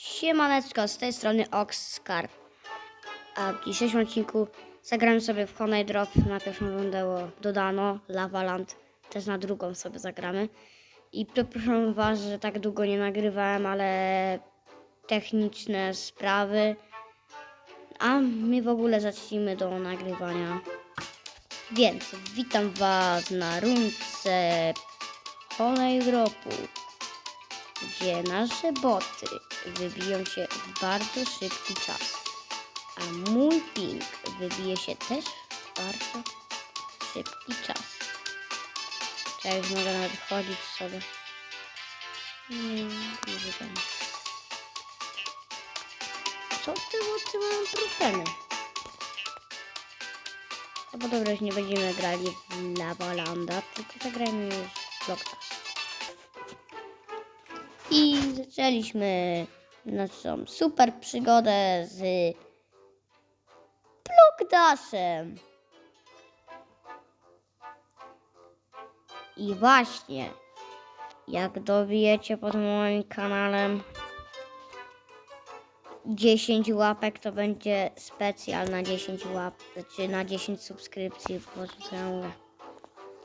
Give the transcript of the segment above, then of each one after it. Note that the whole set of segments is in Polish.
Siemaneczko, z tej strony Oxcar. A w dzisiejszym odcinku zagramy sobie w Honey Drop. Na pierwszą rundę dodano Lavaland, też na drugą sobie zagramy. I przepraszam Was, że tak długo nie nagrywałem, ale techniczne sprawy. A my w ogóle zacznijmy do nagrywania. Więc witam Was na rundce Honey Dropu gdzie nasze boty wybiją się w bardzo szybki czas, a mój ping wybije się też w bardzo szybki czas. Czy już mogę nawet chodzić sobie? Nie, nie. Co te boty mają problemy? No bo już nie będziemy grali w Lavalanda, tylko zagrajmy już w Blockdash. I zaczęliśmy naszą super przygodę z Blockdashem. I właśnie, jak dobijecie pod moim kanałem 10 łapek, to będzie specjal na 10 łapek, czy na 10 subskrypcji. Mówię.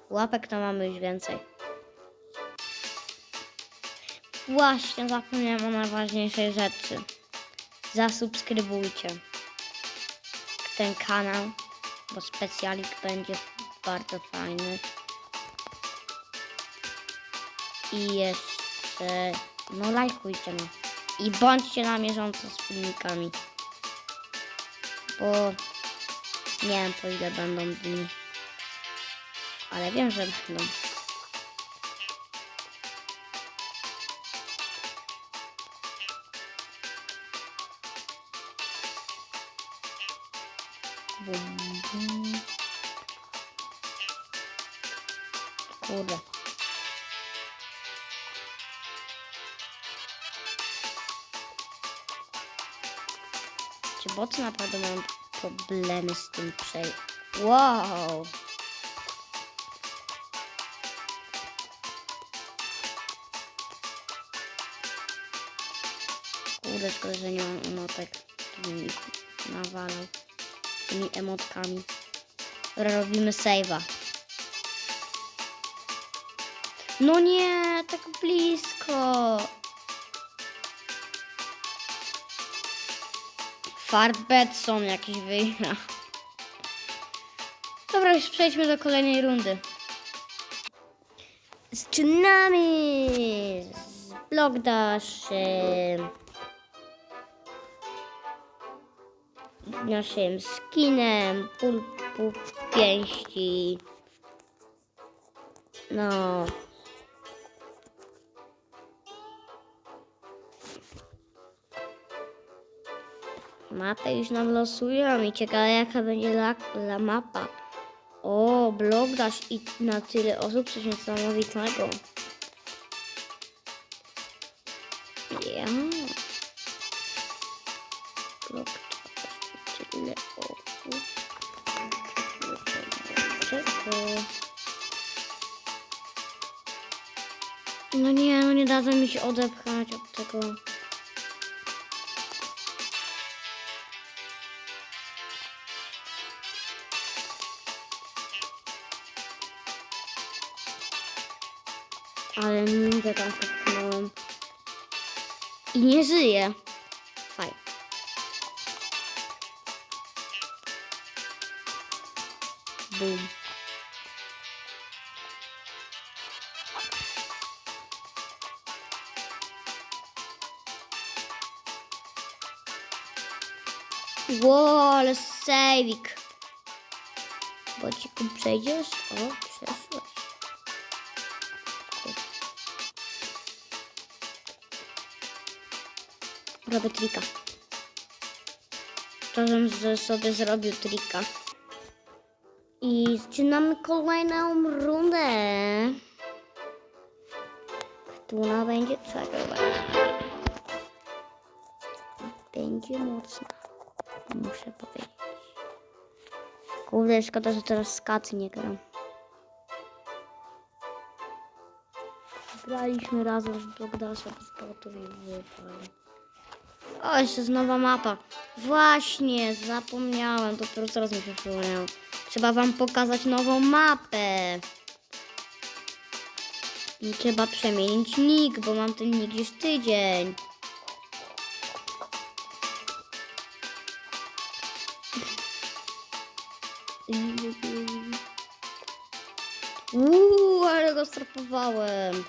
Łapek to mamy już więcej. Właśnie, zapomniałem o najważniejszej rzeczy. Zasubskrybujcie ten kanał, bo specjalik będzie bardzo fajny. I jeszcze, no lajkujcie no. I bądźcie na bieżąco z filmikami. Bo nie wiem po ile będą dni. Ale wiem, że będą. Bum, bum. Kurde. Czy boty naprawdę mają problemy z tym przej... Wow! Kurde, szkoda, że nie mam emotek. To bym ich nawalał tymi emotkami. Robimy save'a. No nie, tak blisko. Fart Betson jakiś wygra. Dobra, już przejdźmy do kolejnej rundy. Zaczynamy z Block Dashem. Naszym skinem, pulpu pięści. No. Mapę już nam losują i ciekawe jaka będzie la, la mapa. O, blok dasz i na tyle osób coś niesamowitego. Ja. Dadzą mi się odepchać od tego. Ale ninja tam popchnąłem. I nie żyje. Bum. Ło, ale sejwik. Bociku, przejdziesz? O, przeszłeś. Robię trika. To, z- sobie zrobił trika. I zaczynamy kolejną rundę. Która będzie czekać. Będzie mocna. Muszę powiedzieć. Kurde, szkoda, że teraz skat nie gram. Graliśmy razem Blockdasha bez botów i wypali. O, jeszcze jest nowa mapa. Właśnie, zapomniałem, dopiero teraz mi się przypomniało. Trzeba wam pokazać nową mapę. I trzeba przemienić nick, bo mam ten nick już tydzień. Uuu, ale go strapowałem.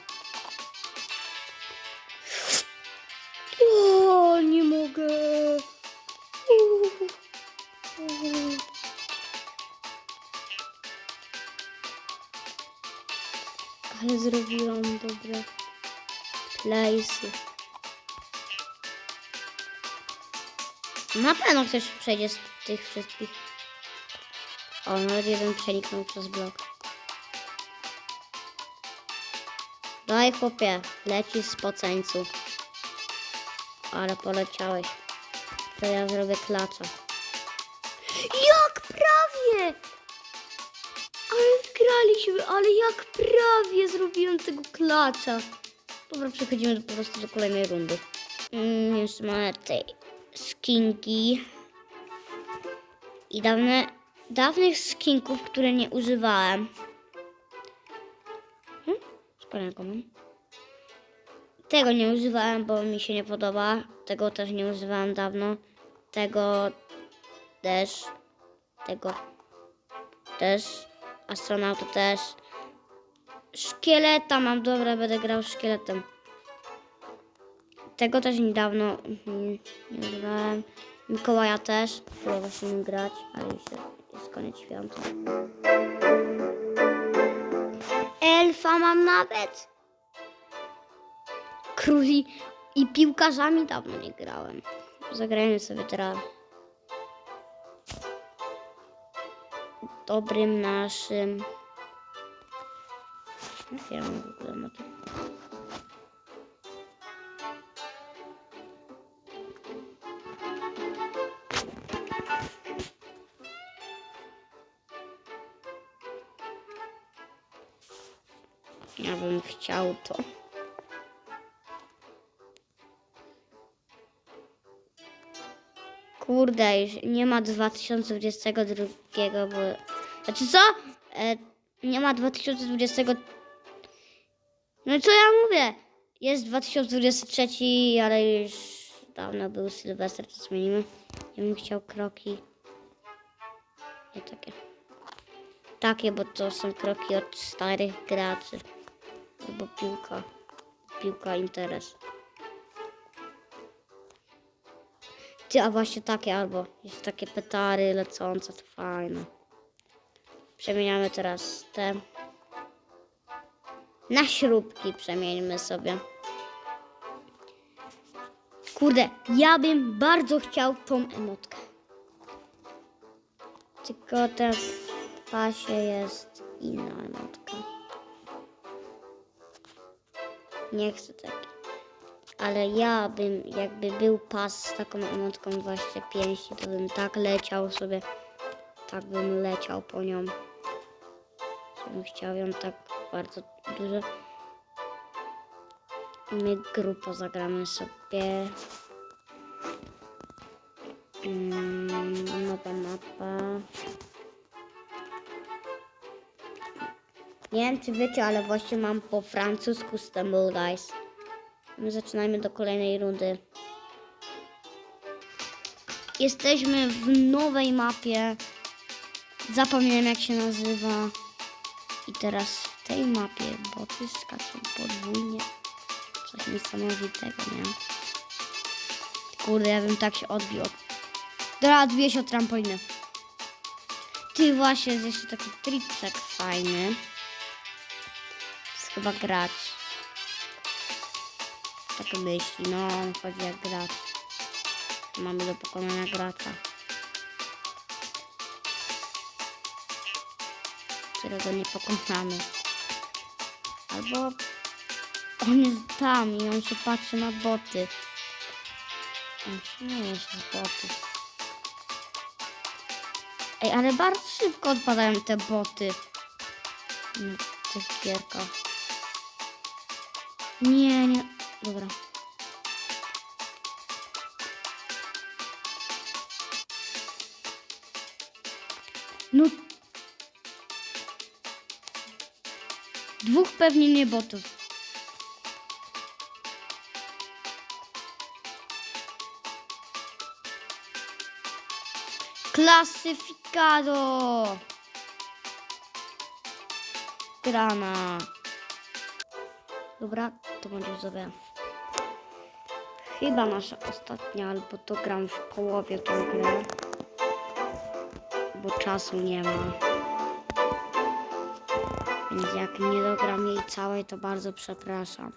O, nie mogę. Uuu. Ale zrobiłam dobre place'y. Na pewno ktoś przejdzie z tych wszystkich. O, nawet jeden przeniknął przez blok. Daj chłopie, leci z poceńcu. Ale poleciałeś. To ja zrobię klacza. Jak prawie! Ale graliśmy, ale jak prawie zrobiłem tego klacza. Dobra, przechodzimy po prostu do kolejnej rundy. Mm, już mamy tej skinki. I dawne, dawnych skinków, które nie używałem. Hmm? Tego nie używałem, bo mi się nie podoba. Tego też nie używałem dawno. Tego też. Tego też. Astronauta też. Szkieleta mam, dobra, będę grał szkieletem. Tego też niedawno nie używałem. Mikołaja też. Próbował właśnie nim grać, ale już jest koniec świąt. Elfa mam nawet. Króli i piłkarzami dawno nie grałem. Zagrajmy sobie teraz. Dobrym naszym. Jak ja mam w ogóle Ja bym chciał to. Kurde, już nie ma 2022, bo... Znaczy co? E, nie ma 2020... No co ja mówię? Jest 2023, ale już dawno był Sylwester, to zmienimy. Ja bym chciał kroki. Nie takie. Takie, bo to są kroki od starych graczy. Albo piłka. Piłka interes. Ty, a właśnie takie albo jest takie petary lecące, to fajne. Przemieniamy teraz te na śrubki przemieńmy sobie. Kurde, ja bym bardzo chciał tą emotkę. Tylko teraz w pasie jest inna emotka. Nie chcę takiej. Ale ja bym, jakby był pas z taką emotką właśnie pięści, to bym tak leciał sobie. Tak bym leciał po nią. Bym chciał ją tak bardzo dużo. My grupo zagramy sobie. Mm, nowa mapa. Nie wiem, czy wiecie, ale właśnie mam po francusku Stumble Dice. My zaczynajmy do kolejnej rundy. Jesteśmy w nowej mapie. Zapomniałem jak się nazywa. I teraz w tej mapie boty skaczą podwójnie. Coś niesamowitego, nie? Kurde, ja bym tak się odbił. od- Dobra, odbiję się od trampoliny. Ty właśnie, jest jeszcze taki triczek fajny. Chyba grać. Tak myśli, no on chodzi jak gracz. Mamy do pokonania gracza. Którego nie pokonamy. Albo on jest tam i on się patrzy na boty. On śmieje się z botów. Ej, ale bardzo szybko odpadają te boty. Na tych gierkach. Nie, nie. Dobra. No. Dwóch pewnie nie botów. Klasyfikado. Grana. Dobra, to będzie sobie. Chyba nasza ostatnia, albo to gram w połowie tą grę. Bo czasu nie ma. Więc jak nie dogram jej całej, to bardzo przepraszam.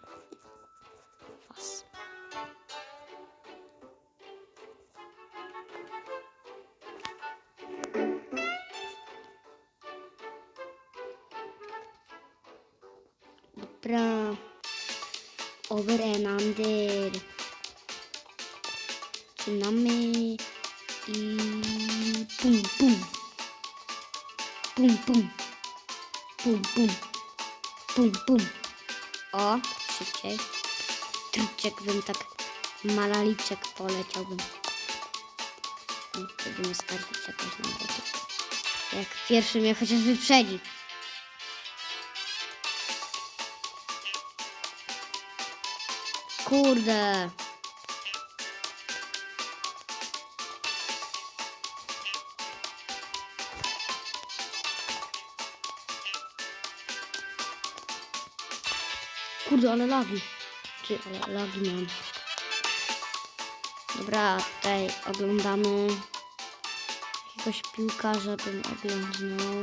Pum pum. Pum pum. Pum pum. O, szybciej. Tryczek bym tak malaliczek poleciałbym. O, Będziemy starczyć jakoś na boty. Jak pierwszy mnie chociaż wyprzedzi. Kurde. Kurde, ale lagi. Czy, ale lagi mam. Dobra, tutaj oglądamy jakiegoś piłkarza, bym oglądał.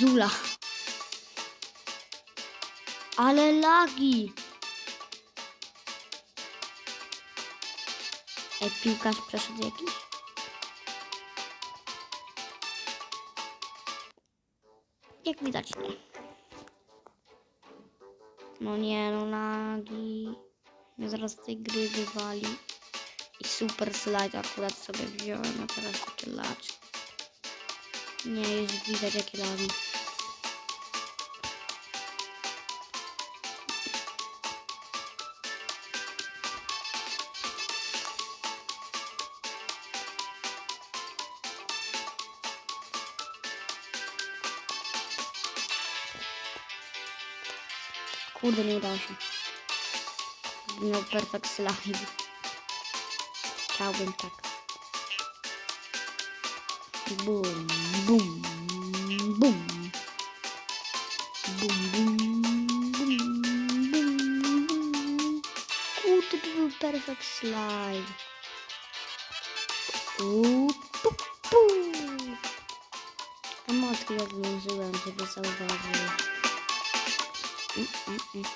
Zula. Ale lagi. Ej, piłkarz przeszedł jakiś? Jak widać nie. No nie, no lagi. Mnie zaraz tej gry wywali. I super slide akurat sobie wziąłem, a teraz takie laczki. Nie, już widać jakie lagi. Kurde, nie udało się. Miał perfect slide. Chciałbym tak. Bum, bum, bum. Bum, bum, bum, bum. Kurde, to był perfect slide. U, pu, pu. Emotki odłożyłem, żeby zauważył.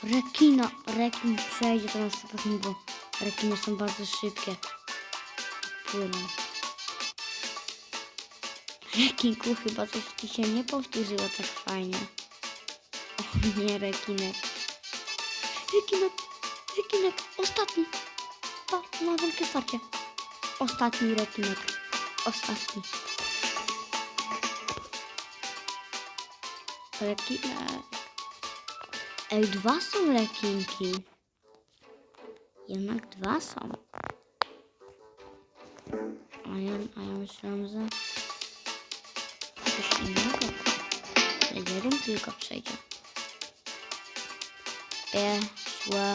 Rekina, rekin przejdzie to nas pewnie, bo rekiny są bardzo szybkie. Płyną. Rekinku chyba coś ci się nie powtórzyło tak fajnie. O nie, rekinek. Rekinek, rekinek, ostatni. Pa, na wielkie starcie. Ostatni rekinek. Ostatni. Rekinek. Ej, dwa są rekinki. Jednak dwa są. A ja, a ja myślałam, że coś innego. Że jeden tylko przejdzie. Pieszłe,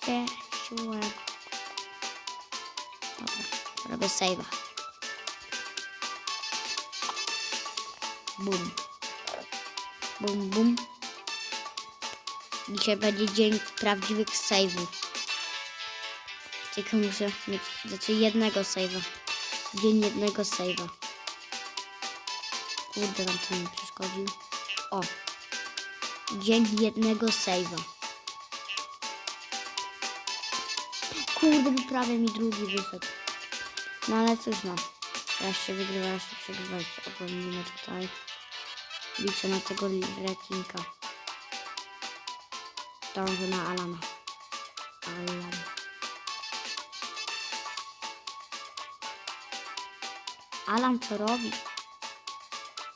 pieszłe. Dobra, robię save'a. Bum. Bum, bum. Dzisiaj będzie dzień prawdziwych save'ów. Tylko muszę mieć, znaczy jednego save'a. Dzień jednego save'a. Kurde, tam to mi przeszkodził. O. Dzień jednego save'a. Kurde, by prawie mi drugi wyszedł. No ale cóż no. Raz się wygrywa, raz się przegrywa. Oglądamy tutaj. Liczę na tego rekinka. Dążę na Alana. Alan. Alan co robi?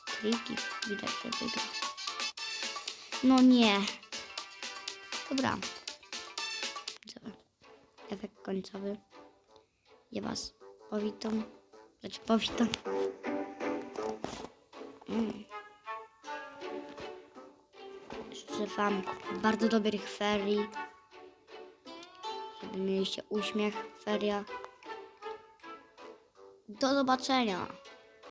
Triki. Widać, że wygra. No nie. Dobra. Dobra. efekt końcowy. Ja was powitam. Znaczy powitam. Mm. Wam bardzo dobrych ferii. Żeby mieliście uśmiech w feriach. Do zobaczenia.